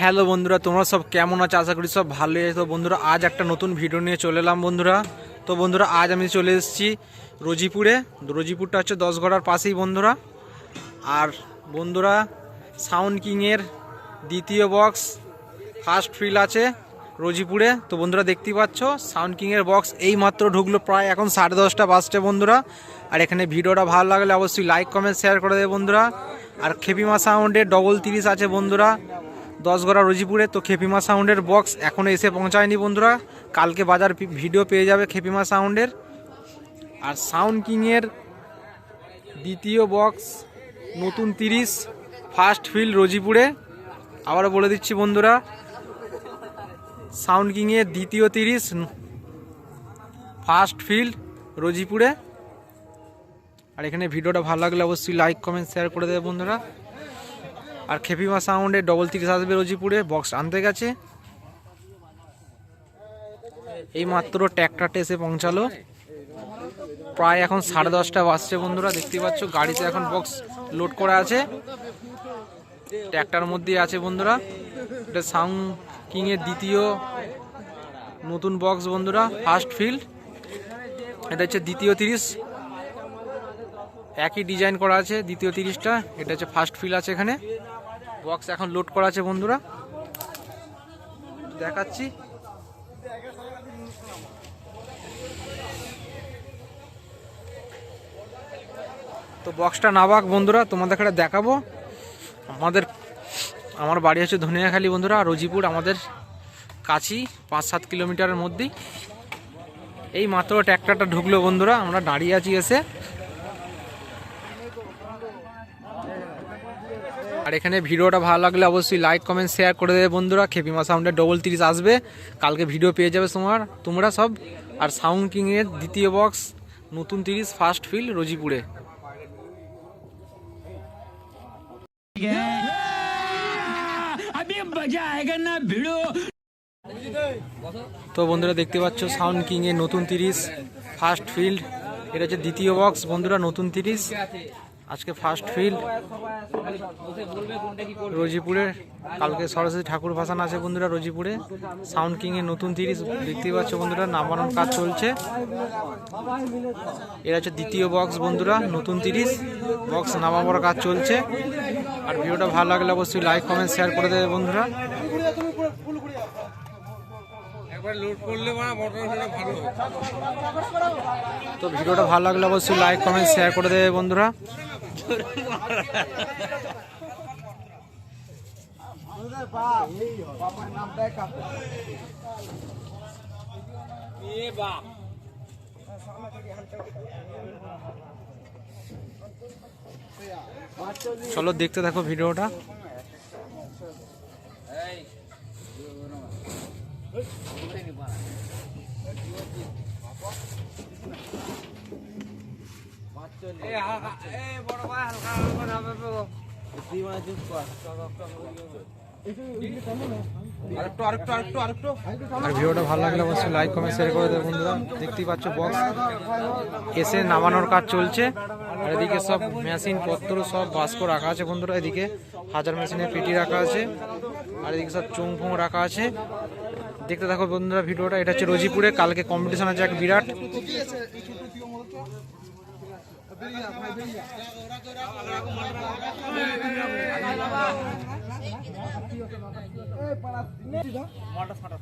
Hello বন্ধুরা, তোমরা সব কেমন আছো? আশা করি সব আছে। তো বন্ধুরা, আজ একটা নতুন ভিডিও নিয়ে চলে এলাম বন্ধুরা। তো বন্ধুরা, আজ আমি চলে এসেছি রোজিপুরে। রোজিপুরটা হচ্ছে দশগড়ার পাশেই বন্ধুরা। আর বন্ধুরা, সাউন্ড কিংয়ের দ্বিতীয় বক্স ফার্স্ট ফিল আছে রোজিপুরে। তো বন্ধুরা, দেখতেই পাচ্ছ, সাউন্ড কিংয়ের বক্স এই মাত্র ঢুকলো প্রায় এখন সাড়ে দশটা বাজছে বন্ধুরা। আর এখানে ভিডিওটা ভালো লাগলে অবশ্যই লাইক কমেন্ট শেয়ার করে দেবে বন্ধুরা। আর খেপিমা সাউন্ডের ডবল তিরিশ আছে বন্ধুরা। দশগড়া রোজিপুরে। তো খেপিমা সাউন্ডের বক্স এখনও এসে পৌঁছায়নি বন্ধুরা। কালকে বাজার ভিডিও পেয়ে যাবে খেপিমা সাউন্ডের। আর সাউন্ড কিংয়ের দ্বিতীয় বক্স নতুন তিরিশ ফার্স্ট ফিল্ড রোজিপুরে। আবারও বলে দিচ্ছি বন্ধুরা, সাউন্ড কিংয়ের দ্বিতীয় তিরিশ ফার্স্ট ফিল্ড রোজিপুরে। আর এখানে ভিডিওটা ভালো লাগলে অবশ্যই লাইক কমেন্ট শেয়ার করে দেবে বন্ধুরা। আর খেপিমা সাউন্ডে ডবল তিরিশ আসবে রোজিপুরে বক্স আনতে গেছে। এই মাত্র ট্র্যাক্টরটা এসে পৌঁছালো। প্রায় এখন সাড়ে দশটা বাজছে বন্ধুরা দেখতে পাচ্ছ, গাড়িতে এখন বক্স লোড করা আছে। ট্র্যাক্টর মধ্যেই আছে বন্ধুরা। এটা সাউন্ড কিংয়ের দ্বিতীয় নতুন বক্স বন্ধুরা ফার্স্ট ফিল্ড এটা হচ্ছে দ্বিতীয় তিরিশ। একই ডিজাইন করা আছে, দ্বিতীয় তিরিশটা। এটা হচ্ছে ফার্স্ট ফিল আছে এখানে। বক্স এখন লোড করা আছে বন্ধুরা। দেখাচ্ছি। তো বক্সটা নাবাক বন্ধুরা তোমাদের এখানে দেখাবো। আমাদের, আমার বাড়ি হচ্ছে ধনিয়াখালী বন্ধুরা, রোজিপুর, আমাদের কাছি, পাঁচ সাত কিলোমিটারের মধ্যেই। এই মাত্র ট্র্যাক্টরটা ঢুকলো বন্ধুরা, আমরা দাঁড়িয়ে আছি এসে। আর এখানে ভিডিওটা ভালো লাগলে অবশ্যই লাইক কমেন্ট শেয়ার করে দেবে বন্ধুরা। খেপিমা সাউন্ডের ডবল তিরিশ আসবে। কালকে ভিডিও পেয়ে যাবে তোমার তোমরা সব। আর সাউন্ড কিংয়ের দ্বিতীয় বক্স নতুন তিরিশ ফার্স্ট ফিল রোজিপুরে। তো বন্ধুরা দেখতে পাচ্ছ সাউন্ড কিংয়ের নতুন তিরিশ ফার্স্ট ফিল্ড এটা হচ্ছে দ্বিতীয় বক্স বন্ধুরা, নতুন তিরিশ। আজকে ফার্স্ট ফিল্ড রোজিপুরে কালকে সরস্বতী ঠাকুর ভাসান আছে বন্ধুরা রোজিপুরে। সাউন্ড কিংয়ের নতুন তিরিশ দেখতেই পাচ্ছ বন্ধুরা নামানোর কাজ চলছে। এটা হচ্ছে দ্বিতীয় বক্স বন্ধুরা, নতুন তিরিশ বক্স নামাবার কাজ চলছে। আর ভিডিওটা ভালো লাগলে অবশ্যই লাইক কমেন্ট শেয়ার করে দেবে বন্ধুরা। তো ভিডিওটা ভালো লাগলে অবশ্যই লাইক কমেন্ট শেয়ার করে দেবে বন্ধুরা। চলো দেখতে থাকো ভিডিওটা। আর ভিডিওটা ভালো লাগলে অবশ্যই লাইক কমেন্ট শেয়ার করে দেবে বন্ধুরা। দেখতেই পাচ্ছ বক্স এসে নামানোর কাজ চলছে। আর এদিকে সব মেশিন পত্র, সব বাস্ক রাখা আছে বন্ধুরা। এদিকে হাজার মেশিনের পেটি রাখা আছে। আর এদিকে সব চুং ফুং রাখা আছে। দেখতে থাকো বন্ধুরা ভিডিওটা, এটা হচ্ছে রোজিপুরে, কালকে কম্পিটিশন আছে এক বিরাট।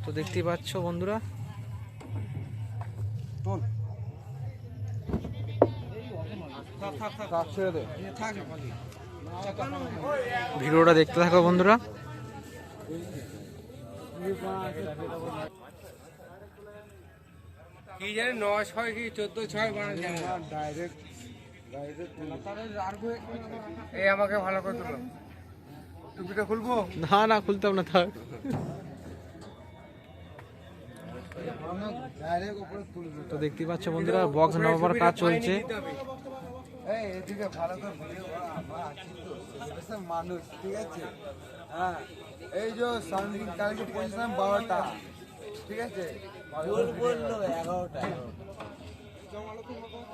তো দেখতেই পাচ্ছ বন্ধুরা। ভিডিওটা দেখতে থাকো বন্ধুরা। কি জানি নয় ছয় কি চোদ্দ ছয় বানা জানি এই আমাকে ভালো করে তুলো। টুপিটা খুলবো? না না খুলতাম না থাক। তো দেখতেই পাচ্ছ বন্ধুরা বক্স নামাবার কাজ চলছে। এই এদিকে ভালো করে ভিডিও আছি তো। মানুষ ঠিক আছে? হ্যাঁ এই যে সাউন্ডিং কালকে পৌঁছলাম বারোটা ঠিক আছে?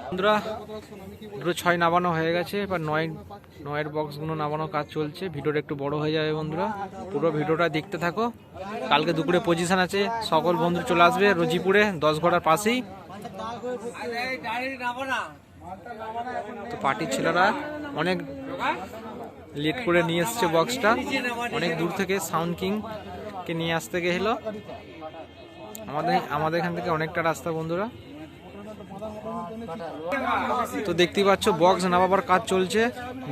বন্ধুরা দুটো ছয় নামানো হয়ে গেছে এবার নয় নয়ের বক্সগুলো নামানো কাজ চলছে ভিডিওটা একটু বড় হয়ে যাবে বন্ধুরা। পুরো ভিডিওটা দেখতে থাকো। কালকে দুপুরে পজিশন আছে সকল বন্ধু চলে আসবে রোজিপুরে দশ ঘোড়ার পাশেই। তো পার্টির ছেলেরা অনেক লেট করে নিয়ে এসছে বক্সটা অনেক দূর থেকে সাউন্ড কিং কে নিয়ে আসতে গেছিল আমাদের আমাদের এখান থেকে অনেকটা রাস্তা, বন্ধুরা। তো দেখতেই পাচ্ছ বক্স নামাবার কাজ চলছে।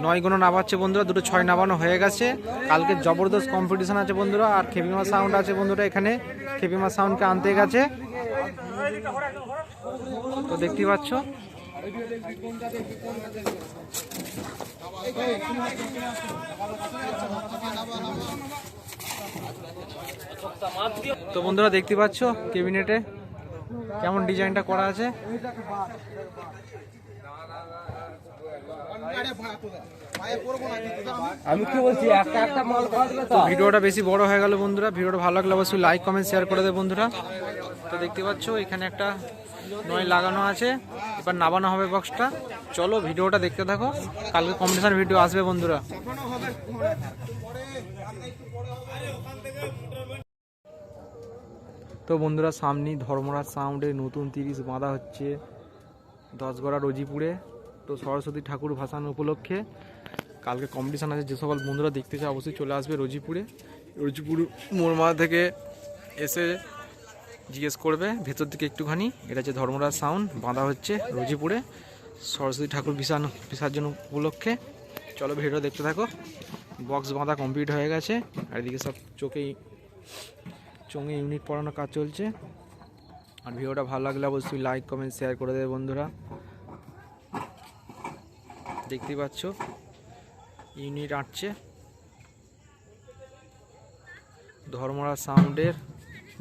নয় গুণ নামাচ্ছে, বন্ধুরা। দুটো ছয় নামানো হয়ে গেছে। কালকে জবরদস্ত কম্পিটিশন আছে, বন্ধুরা। আর খেপিমা সাউন্ড আছে, বন্ধুরা, এখানে। খেপিমা সাউন্ডকে আনতে গেছে। তো দেখতেই পাচ্ছ তো বন্ধুরা দেখতে পাচ্ছ কেবিনেটে কেমন ডিজাইনটা করা আছে? আমি কি বলছি একটা একটা মাল কাটবে তো? ভিডিওটা বেশি বড় হয়ে গেল বন্ধুরা। ভিডিওটা ভালো লাগলে অবশ্যই লাইক কমেন্ট শেয়ার করে দেবে বন্ধুরা। তো দেখতে পাচ্ছ এখানে একটা নয় লাগানো আছে। এবার নামানো হবে বক্সটা চলো ভিডিওটা দেখতে থাকো। কালকে কম্পিটিশন ভিডিও আসবে বন্ধুরা। তো বন্ধুরা, সামনেই ধর্মরাজ সাউন্ডে নতুন তিরিশ বাঁধা হচ্ছে দশগড়া রোজিপুরে। তো সরস্বতী ঠাকুর ভাসান উপলক্ষে কালকে কম্পিটিশান আছে। যে সকল বন্ধুরা দেখতে চায়, অবশ্যই চলে আসবে রোজিপুরে। রোজিপুর মোরমা থেকে এসে জিজ্ঞেস করবে, ভেতর দিকে একটুখানি। এটা হচ্ছে ধর্মরাজ সাউন্ড, বাঁধা হচ্ছে রোজিপুরে। সরস্বতী ঠাকুর বিসান বিসর্জন উপলক্ষে। চলো ভিডিও দেখতে থাকো। বক্স বাঁধা কমপ্লিট হয়ে গেছে। আর এদিকে সব চোখেই চোখে ইউনিট পড়ানোর কাজ চলছে। আর ভিডিওটা ভালো লাগলে অবশ্যই লাইক কমেন্ট শেয়ার করে দেবে বন্ধুরা। দেখতেই পাচ্ছ? ইউনিট আঁটছে। ধর্মরাজ সাউন্ডের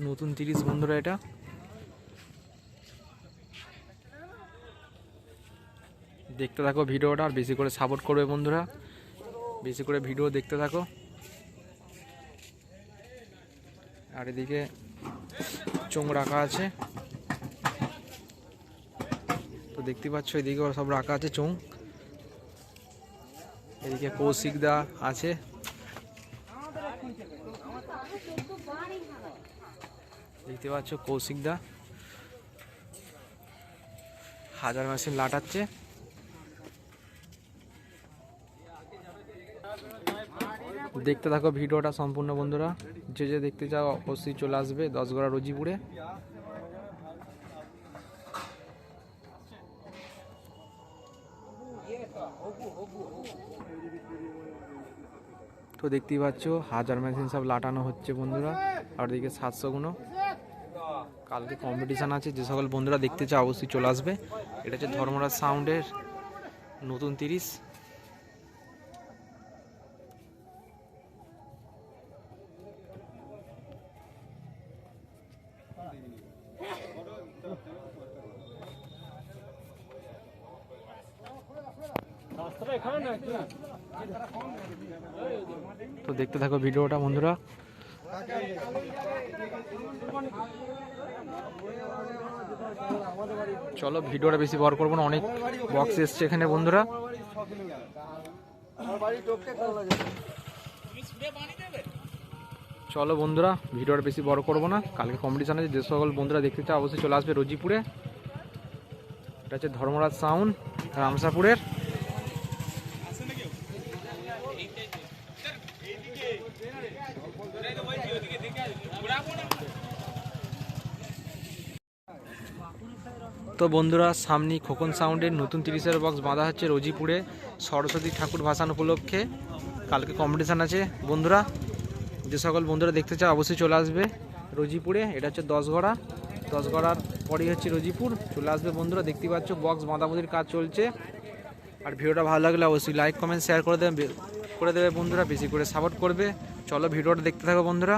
নতুন তিরিশ বন্ধুরা এটা। দেখতে থাকো ভিডিওটা আর বেশি করে সাপোর্ট করবে বন্ধুরা। বেশি করে ভিডিও দেখতে থাকো। আর এদিকে চোঙ রাখা আছে। তো দেখতে পাচ্ছ এদিকে সব রাখা আছে চোঙ এদিকে কৌশিক দা আছে। দেখতে পাচ্ছ কৌশিক দা। হাজার মেশিন লাটাচ্ছে। দেখতে থাকো ভিডিওটা সম্পূর্ণ বন্ধুরা। যে যে দেখতে চাও অবশ্যই চলে আসবে দশগড়া রোজিপুরে। তো দেখতেই পাচ্ছ, হাজার মেশিন সব লাটানো হচ্ছে বন্ধুরা। আর দিকে সাতশো গুলো কালকে কম্পিটিশান আছে, যে সকল বন্ধুরা দেখতে চাও অবশ্যই চলে আসবে। এটা হচ্ছে ধর্মরাজ সাউন্ডের নতুন তিরিশ। তো দেখতে থাকো ভিডিওটা, বন্ধুরা। চলো, ভিডিওটা বেশি বড় করব না, অনেক বক্স এসছে এখানে বন্ধুরা। চলো বন্ধুরা, ভিডিওটা বেশি বড় করব না, কালকে কম্পিটিশন আছে, যে সকল বন্ধুরা দেখতে চাও অবশ্যই চলে আসবে রোজিপুরে। এটা হচ্ছে ধর্মরাজ সাউন্ড রামসাপুরের। তো বন্ধুরা সামনে খোকন সাউন্ডের নতুন তিরিশের বক্স বাঁধা হচ্ছে রোজিপুরে। সরস্বতী ঠাকুর ভাসান উপলক্ষে। কালকে কম্পিটিশান আছে। বন্ধুরা, যে সকল বন্ধুরা দেখতে চাও, অবশ্যই চলে আসবে রোজিপুরে। এটা হচ্ছে দশগড়া। দশগড়ার পরেই হচ্ছে রোজিপুর। চলে আসবে বন্ধুরা, দেখতে পাচ্ছ বক্স বাঁধাবাঁধির কাজ চলছে। আর ভিডিওটা ভালো লাগলে অবশ্যই লাইক কমেন্ট শেয়ার করে দেবে। করে দেবে বন্ধুরা, বেশি করে সাপোর্ট করবে। চলো ভিডিওটা দেখতে থাকো বন্ধুরা।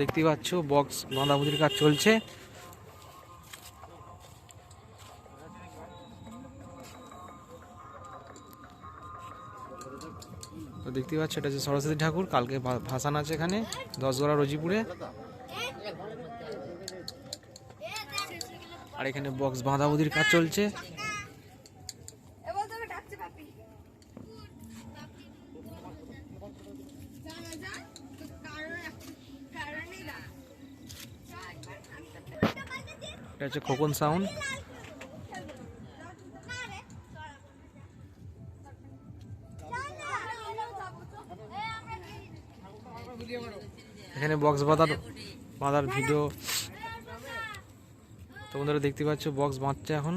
দেখতেই পাচ্ছ বক্স বাঁধাবাঁধির কাজ চলছে। তো দেখতে পাচ্ছ, এটা হচ্ছে সরস্বতী ঠাকুর, কালকে ভাসান আছে এখানে, দশগড়া রজিপুরে। আর এখানে বক্স বাঁধাবুদির কাজ চলছে। এটা হচ্ছে খোকন সাউন্ড এখানে বক্স বাঁধার বাঁধার ভিডিও তোমাদের দেখতে পাচ্ছ বক্স বাঁধছে এখন।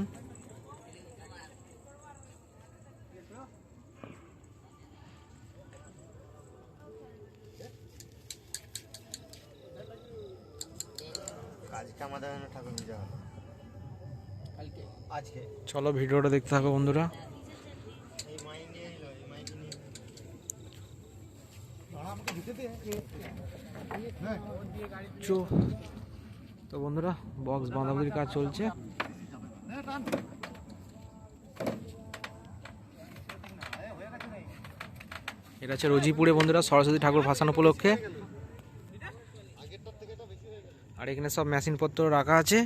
চলো ভিডিওটা দেখতে থাকো বন্ধুরা। তো বন্ধুরা বক্স বাঁধাবুদির কাজ চলছে। এটা হচ্ছে রোজিপুরে বন্ধুরা সরস্বতী ঠাকুর ভাসান উপলক্ষে। আর এখানে সব মেশিনপত্র রাখা আছে।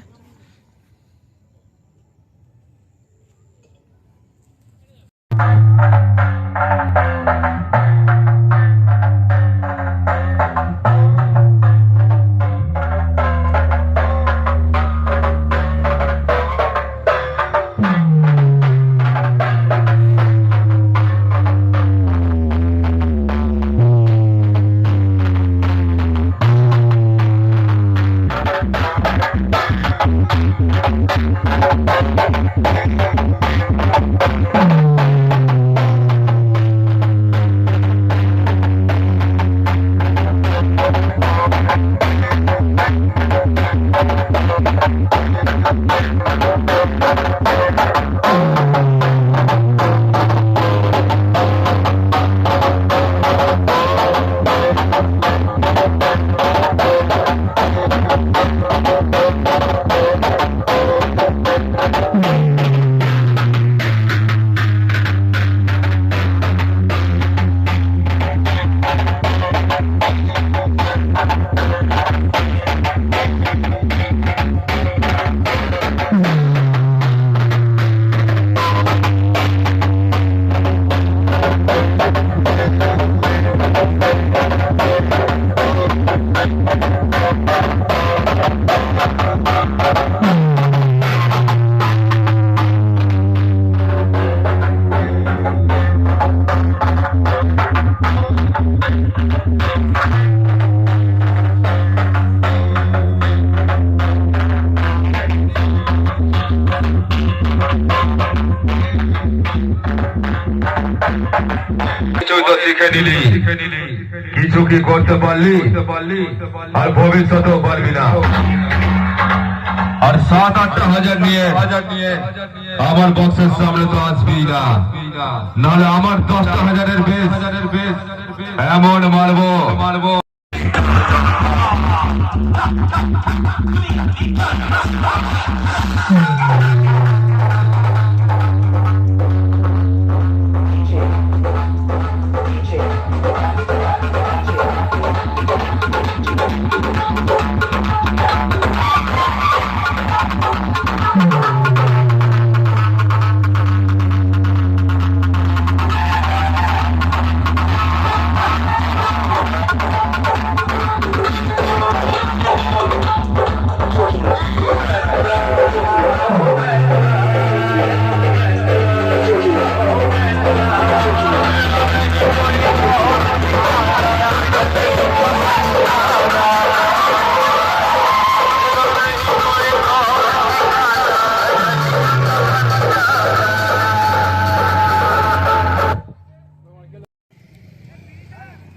কিছুই পারলি আর ভবিষ্যতেও পারবি না আর সাত আটটা হাজার নিয়ে আমার বক্সের সামনে তো আসবি না নাহলে আমার দশটা হাজারের বেশ এমন মারবো মারবো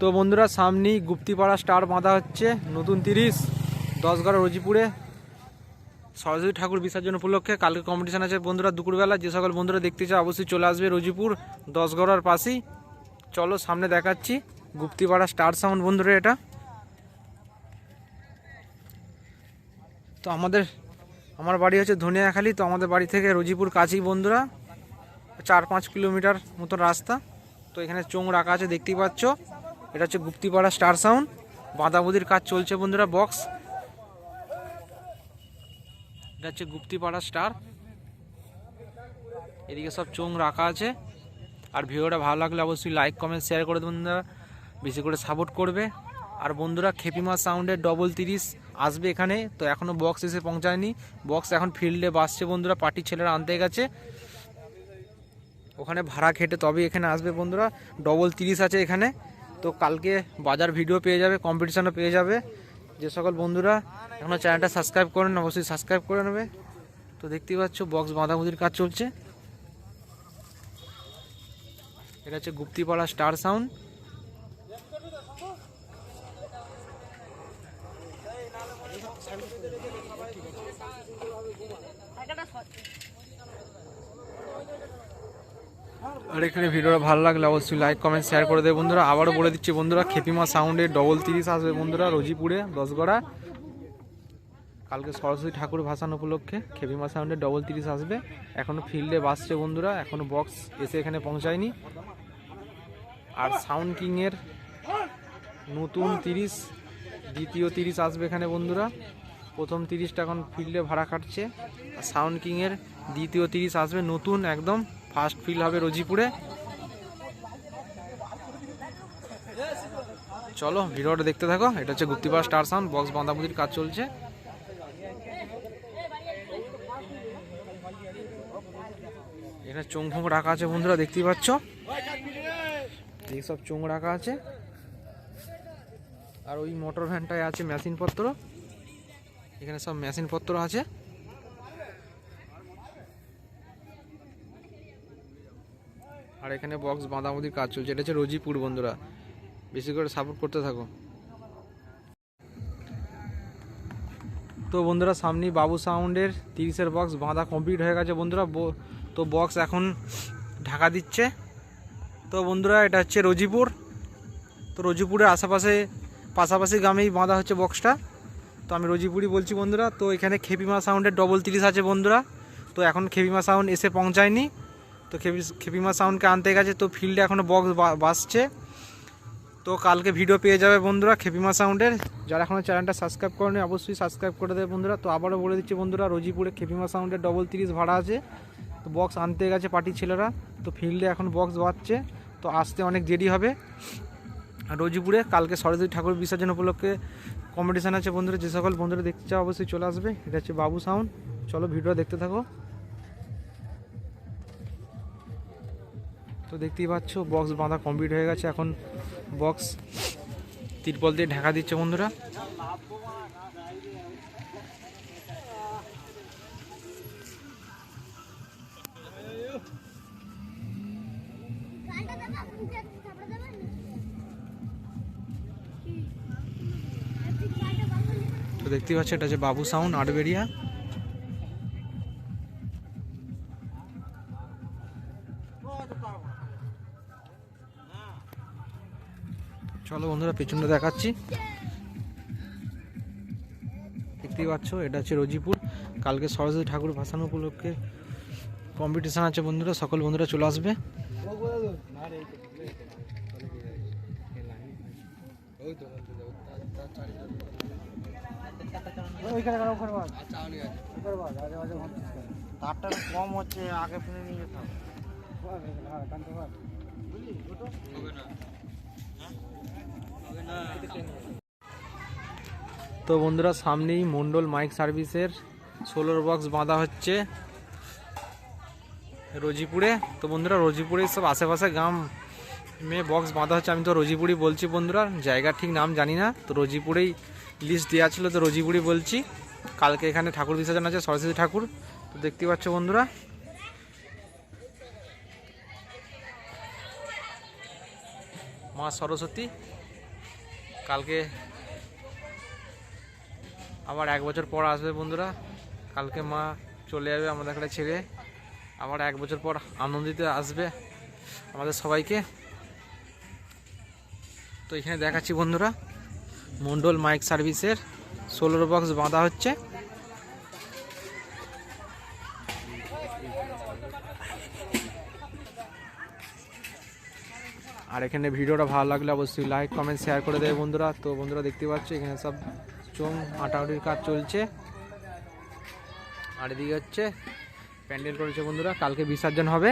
তো বন্ধুরা, সামনেই গুপ্তিপাড়া স্টার বাঁধা হচ্ছে, নতুন তিরিশ, দশগড় রজিপুরে। সরস্বতী ঠাকুর বিসর্জন উপলক্ষে কালকে কম্পিটিশান আছে বন্ধুরা দুপুরবেলা, যে সকল বন্ধুরা দেখতে চাও অবশ্যই চলে আসবে রজিপুর দশগড়ার পাশেই। চলো, সামনে দেখাচ্ছি গুপ্তিপাড়া স্টার সাউন্ড বন্ধুরা এটা। তো আমাদের, আমার বাড়ি হচ্ছে ধনিয়াখালি, তো আমাদের বাড়ি থেকে রজিপুর কাছেই বন্ধুরা, চার পাঁচ কিলোমিটার মতো রাস্তা। তো এখানে চোং রাখা আছে, দেখতেই পাচ্ছ। এটা হচ্ছে গুপ্তিপাড়া স্টার সাউন্ড। বাঁধাবুদির কাজ চলছে বন্ধুরা বক্স এটা হচ্ছে গুপ্তিপাড়া স্টার। এদিকে সব চোং রাখা আছে। আর ভিডিওটা ভালো লাগলে অবশ্যই লাইক কমেন্ট শেয়ার করে বন্ধুরা। বেশি করে সাপোর্ট করবে। আর বন্ধুরা, খেপিমা সাউন্ডের ডবল তিরিশ আসবে এখানে। তো এখনও বক্স এসে পৌঁছায়নি। বক্স এখন ফিল্ডে বাসছে বন্ধুরা পার্টির ছেলেরা আনতে গেছে। ওখানে ভাড়া খেটে তবে এখানে আসবে বন্ধুরা। ডবল তিরিশ আছে এখানে। তো কালকে বাজার ভিডিও পেয়ে যাবে কম্পিটিশানও পেয়ে যাবে। যে সকল বন্ধুরা এখনও চ্যানেলটা সাবস্ক্রাইব করেন অবশ্যই সাবস্ক্রাইব করে নেবে। তো দেখতেই পাচ্ছ বক্স বাঁধাবুদির কাজ চলছে। এটা হচ্ছে গুপ্তিপাড়া স্টার সাউন্ড আর এখানে ভিডিওটা ভালো লাগলে অবশ্যই লাইক কমেন্ট শেয়ার করে দেবে বন্ধুরা। আবারও বলে দিচ্ছি বন্ধুরা, খেপিমা সাউন্ডে ডবল তিরিশ আসবে বন্ধুরা, রোজিপুরে, দশগড়া। কালকে সরস্বতী ঠাকুর ভাসান উপলক্ষে খেপিমা সাউন্ডে ডবল তিরিশ আসবে। এখনও ফিল্ডে বাসছে বন্ধুরা এখনও বক্স এসে এখানে পৌঁছায়নি। আর সাউন্ড কিংয়ের নতুন তিরিশ, দ্বিতীয় তিরিশ আসবে এখানে বন্ধুরা। প্রথম তিরিশটা এখন ফিল্ডে ভাড়া কাটছে সাউন্ড কিংয়ের দ্বিতীয় তিরিশ আসবে নতুন, একদম ফার্স্ট ফিল হবে রোজিপুরে। চলো, ভিডিওটা দেখতে থাকো। এটা হচ্ছে গুপ্তিপাড়া স্টার সাউন্ড, বক্স বাঁধাবুদির কাজ চলছে। এখানে চোং ফোং রাখা আছে বন্ধুরা, দেখতেই পাচ্ছ? এই সব চোং রাখা আছে। আর ওই মোটর ভ্যানটায় আছে মেশিন পত্র এখানে সব মেশিন পত্র আছে। আর এখানে বক্স বাঁধামুদির কাজ চলছে। এটা হচ্ছে রোজিপুর বন্ধুরা। বেশি করে সাপোর্ট করতে থাকো। তো বন্ধুরা, সামনেই বাবু সাউন্ডের তিরিশের বক্স বাঁধা কমপ্লিট হয়ে গেছে বন্ধুরা। তো বক্স এখন ঢাকা দিচ্ছে। তো বন্ধুরা, এটা হচ্ছে রোজিপুর। তো রোজিপুরের আশেপাশে, পাশাপাশি গ্রামেই বাঁধা হচ্ছে বক্সটা তো আমি রোজিপুরি বলছি বন্ধুরা। তো এখানে খেপিমা সাউন্ডের ডবল তিরিশ আছে বন্ধুরা। তো এখন খেপিমা সাউন্ড এসে পৌঁছায়নি। তো খেপি, খেপিমা সাউন্ডকে আনতে গেছে, তো ফিল্ডে এখনও বক্স বাসছে তো কালকে ভিডিও পেয়ে যাবে বন্ধুরা খেপিমা সাউন্ডের যারা এখনও চ্যানেলটা সাবস্ক্রাইব করেনি, অবশ্যই সাবস্ক্রাইব করে দেবে বন্ধুরা। তো আবারও বলে দিচ্ছি বন্ধুরা, রোজিপুরে খেপিমা সাউন্ডের ডবল তিরিশ ভাড়া আছে। তো বক্স আনতে গেছে পার্টির ছেলেরা। তো ফিল্ডে এখন বক্স বাজছে। তো আসতে অনেক দেরি হবে। রোজিপুরে কালকে সরস্বতী ঠাকুর বিসর্জন উপলক্ষে কম্পিটিশান আছে বন্ধুরা। যে সকল বন্ধুরা দেখতে চাও, অবশ্যই চলে আসবে। এটা হচ্ছে বাবু সাউন্ড চলো ভিডিও দেখতে থাকো। তো দেখতেই পাচ্ছ বক্স বাঁধা কমপ্লিট হয়ে গেছে। এখন বক্স তিরপল দিয়ে ঢাকা দিচ্ছে বন্ধুরা। তো দেখতেই পাচ্ছ, এটা হচ্ছে বাবু সাউন্ড আটবেরিয়া চলো বন্ধুরা, পেছনটা দেখাচ্ছি। দেখতেই পাচ্ছ, এটা হচ্ছে রোজিপুর। কালকে সরস্বতী ঠাকুর ভাসানো উপলক্ষে কম্পিটিশান আছে বন্ধুরা, সকল বন্ধুরা চলে আসবে। তারটা কম হচ্ছে আগে নিয়ে যেতে হবে তো বন্ধুরা, সামনেই মন্ডল মাইক সার্ভিসের সোলার বক্স বাঁধা হচ্ছে রোজিপুরে। তো বন্ধুরা রোজিপুরে সব আশেপাশে গ্রাম মেয়ে বক্স বাঁধা হচ্ছে। আমি তো রোজিপুরি বলছি বন্ধুরা জায়গার ঠিক নাম জানি না, তো রোজিপুরেই লিস্ট দেওয়া ছিল, তো রোজিপুরি বলছি। কালকে এখানে ঠাকুর বিসর্জন আছে, সরস্বতী ঠাকুর। তো দেখতে পাচ্ছ বন্ধুরা। মা সরস্বতী কালকে আবার এক বছর পর আসবে বন্ধুরা। কালকে মা চলে যাবে আমাদের এখানে ছেড়ে। আবার এক বছর পর আনন্দিত আসবে আমাদের সবাইকে। তো এখানে দেখাচ্ছি বন্ধুরা, মন্ডল মাইক সার্ভিসের সোলার বক্স বাঁধা হচ্ছে। আর এখানে ভিডিওটা ভালো লাগলে অবশ্যই লাইক কমেন্ট শেয়ার করে দেবে বন্ধুরা। তো বন্ধুরা দেখতে পাচ্ছ, এখানে সব চোং আটাউটির কাজ চলছে। আর এদিকে হচ্ছে প্যান্ডেল করেছে বন্ধুরা, কালকে বিসর্জন হবে।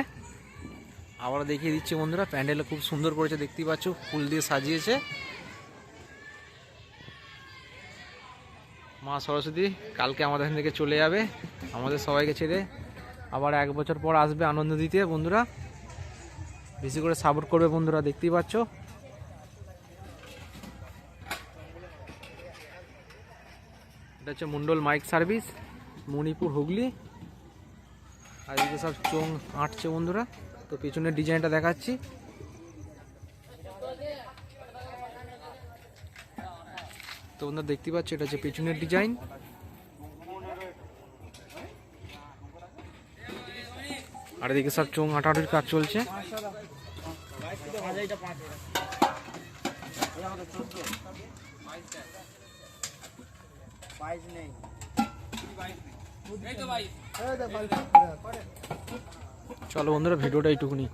আবার দেখিয়ে দিচ্ছি বন্ধুরা, প্যান্ডেল খুব সুন্দর করেছে, দেখতেই পাচ্ছ, ফুল দিয়ে সাজিয়েছে। মা সরস্বতী কালকে আমাদের এখান থেকে চলে যাবে, আমাদের সবাইকে ছেড়ে আবার এক বছর পর আসবে আনন্দ দিতে বন্ধুরা। বেশি করে সাপোর্ট করবে বন্ধুরা, দেখতেই পাচ্ছ। এটা হচ্ছে মন্ডল মাইক সার্ভিস, মণিপুর হুগলি। আর এদিকে সব চোং আঁটছে বন্ধুরা। তো পেছনের ডিজাইনটা দেখাচ্ছি। তো বন্ধুরা দেখতে পাচ্ছ, এটা হচ্ছে পেছনের ডিজাইন। আর এদিকে সব চোং আটাটির কাজ চলছে। চলো বন্ধুরা ভিডিওটা এইটুকুনি।